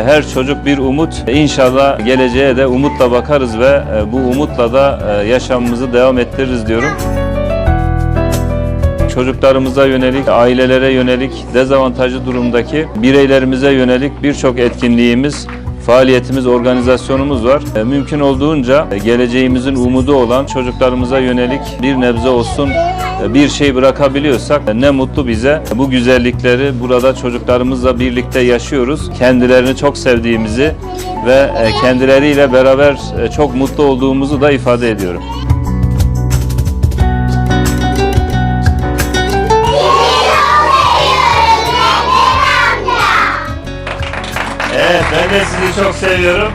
Her çocuk bir umut. İnşallah geleceğe de umutla bakarız ve e, bu umutla da e, yaşamımızı devam ettiririz diyorum. Çocuklarımıza yönelik, ailelere yönelik, dezavantajlı durumdaki bireylerimize yönelik birçok etkinliğimiz, faaliyetimiz, organizasyonumuz var. E, Mümkün olduğunca e, geleceğimizin umudu olan çocuklarımıza yönelik bir nebze olsun e, bir şey bırakabiliyorsak ne mutlu bize. Bu güzellikleri burada çocuklarımızla birlikte yaşıyoruz. Kendilerini çok sevdiğimizi ve kendileriyle beraber çok mutlu olduğumuzu da ifade ediyorum. Ben de sizi çok seviyorum.